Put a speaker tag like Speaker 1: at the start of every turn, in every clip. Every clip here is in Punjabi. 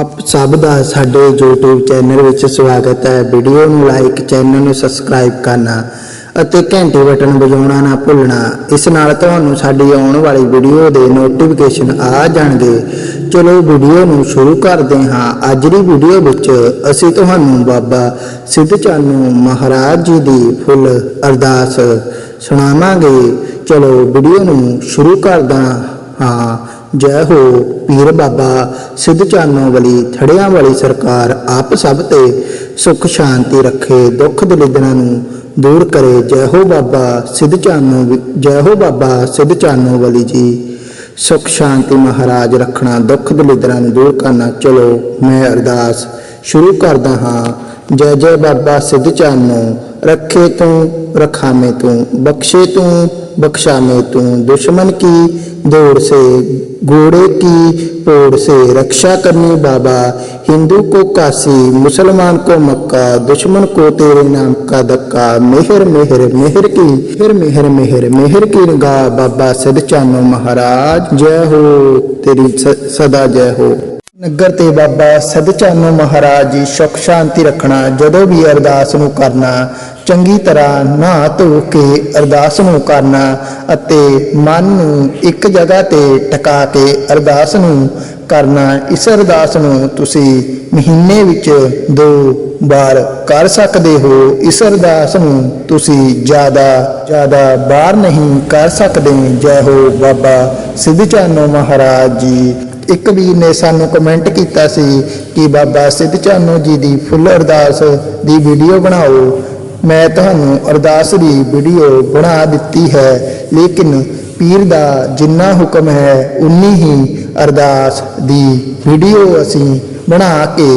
Speaker 1: ਆਪ ਸਭ ਦਾ ਸਾਡੇ YouTube ਚੈਨਲ ਵਿੱਚ ਸਵਾਗਤ ਹੈ। ਵੀਡੀਓ ਨੂੰ ਲਾਈਕ ਚੈਨਲ ਨੂੰ ਸਬਸਕ੍ਰਾਈਬ ਕਰਨਾ ਅਤੇ ਘੰਟੀ ਬਟਨ ਵਜਾਉਣਾ ਨਾ ਭੁੱਲਣਾ। ਇਸ ਨਾਲ ਤੁਹਾਨੂੰ ਸਾਡੀ ਆਉਣ ਵਾਲੀ ਵੀਡੀਓ ਦੇ ਨੋਟੀਫਿਕੇਸ਼ਨ ਆ ਜਾਣਗੇ। ਚਲੋ ਵੀਡੀਓ ਨੂੰ ਸ਼ੁਰੂ ਕਰਦੇ ਹਾਂ। ਅੱਜ ਦੀ ਵੀਡੀਓ ਵਿੱਚ ਅਸੀਂ ਤੁਹਾਨੂੰ ਬਾਬਾ ਸਿੱਧ ਚਾਨੂ ਮਹਾਰਾਜ ਜੀ ਦੀ ਫੁੱਲ ਅਰਦਾਸ ਸੁਣਾਵਾਂਗੇ। ਚਲੋ ਵੀਡੀਓ ਨੂੰ ਸ਼ੁਰੂ ਕਰਦਾ ਹਾਂ। ਜੈ ਹੋ ਪੀਰ ਬਾਬਾ ਸਿੱਧ ਚਾਨੋ ਵਾਲੀ, ਥੜਿਆਂ ਵਾਲੀ ਸਰਕਾਰ ਆਪ ਸਭ ਤੇ ਸੁਖ ਸ਼ਾਂਤੀ ਰੱਖੇ, ਦੁੱਖ ਦਲਿਦਨਾਂ ਨੂੰ ਦੂਰ ਕਰੇ। ਜੈ ਹੋ ਬਾਬਾ ਸਿੱਧ ਚਾਨੋ ਜੈ ਹੋ ਬਾਬਾ ਸਿੱਧ ਚਾਨੋ ਵਾਲੀ ਜੀ। ਸੁਖ ਸ਼ਾਂਤੀ ਮਹਾਰਾਜ ਰੱਖਣਾ, ਦੁੱਖ ਦਲਿਦਰਾਂ ਨੂੰ ਦੂਰ ਕਰਨਾ। ਚਲੋ ਮੈਂ ਅਰਦਾਸ ਸ਼ੁਰੂ ਕਰਦਾ ਹਾਂ। ਜੈ ਜੈ ਬਾਬਾ ਸਿੱਧ ਚਾਨੋ ਰੱਖੇ ਤੂੰ, ਰਖਾਵੇਂ ਤੂੰ, ਬਖਸ਼ੇ ਤੂੰ ਬਖਸ਼ਾਮੇ ਤੂੰ। ਦੁਸ਼ਮਨ ਕੀ दौड़ से, घोड़े की पोड़ से रक्षा करनी बाबा हिंदू को काशी, मुसलमान को मक्का, दुश्मन को तेरे नाम का धक्का, मेहर मेहर मेहर की फिर मेहर मेहर मेहर की निगाह बाबा सदचानो चानो महाराज, जय हो तेरी सदा जय हो। ਨਗਰ ਤੇ ਬਾਬਾ ਸਦਚਾਨੋ ਮਹਾਰਾਜ ਜੀ ਸੁਖ ਸ਼ਾਂਤੀ ਰੱਖਣਾ, ਜਦੋਂ ਵੀ ਅਰਦਾਸ ਨੂੰ ਕਰਨਾ, ਚੰਗੀ ਤਰ੍ਹਾਂ ਨਹਾ ਧੋ ਕੇ ਅਰਦਾਸ ਨੂੰ ਕਰਨਾ ਅਤੇ ਮਨ ਨੂੰ ਇੱਕ ਜਗ੍ਹਾ ਤੇ ਟਿਕਾ ਕੇ ਅਰਦਾਸ ਨੂੰ ਕਰਨਾ, ਇਸ ਅਰਦਾਸ ਨੂੰ ਤੁਸੀਂ ਮਹੀਨੇ ਵਿੱਚ ਦੋ ਵਾਰ ਕਰ ਸਕਦੇ ਹੋ। ਇਸ ਅਰਦਾਸ ਨੂੰ ਤੁਸੀਂ ਜ਼ਿਆਦਾ ਜ਼ਿਆਦਾ ਬਾਹਰ ਨਹੀਂ ਕਰ ਸਕਦੇ। ਜੈ ਹੋ ਬਾਬਾ ਸਿੱਧ ਚਾਨੋ ਮਹਾਰਾਜ ਜੀ। ਇੱਕ ਵੀਰ ਨੇ ਸਾਨੂੰ ਕਮੈਂਟ ਕੀਤਾ ਸੀ ਕਿ ਬਾਬਾ ਸਿੱਧ ਚਾਨੋ ਜੀ ਦੀ ਫੁੱਲ ਅਰਦਾਸ ਦੀ ਵੀਡੀਓ ਬਣਾਓ। ਮੈਂ ਤੁਹਾਨੂੰ ਅਰਦਾਸ ਦੀ ਵੀਡੀਓ ਬਣਾ ਦਿੱਤੀ ਹੈ, ਲੇਕਿਨ ਪੀਰ ਦਾ ਜਿੰਨਾ ਹੁਕਮ ਹੈ, ਉਨੀ ਹੀ ਅਰਦਾਸ ਦੀ ਵੀਡੀਓ ਅਸੀਂ ਬਣਾ ਕੇ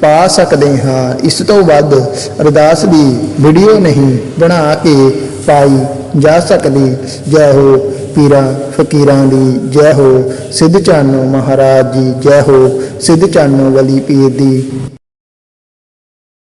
Speaker 1: ਪਾ ਸਕਦੇ ਹਾਂ। ਇਸ ਤੋਂ ਵੱਧ ਅਰਦਾਸ ਦੀ ਵੀਡੀਓ ਨਹੀਂ ਬਣਾ ਕੇ ਪਾਈ ਜਾ ਸਕਦੀ। ਜੈ ਹੋ ਪੀਰਾਂ ਫਕੀਰਾਂ ਦੀ ਜੈ ਹੋ। ਸਿੱਧ ਚਾਨੋ ਮਹਾਰਾਜ ਜੀ, ਜੈ ਹੋ। ਸਿੱਧ ਚਾਨੋ ਵਲੀ ਪੀਰ ਦੀ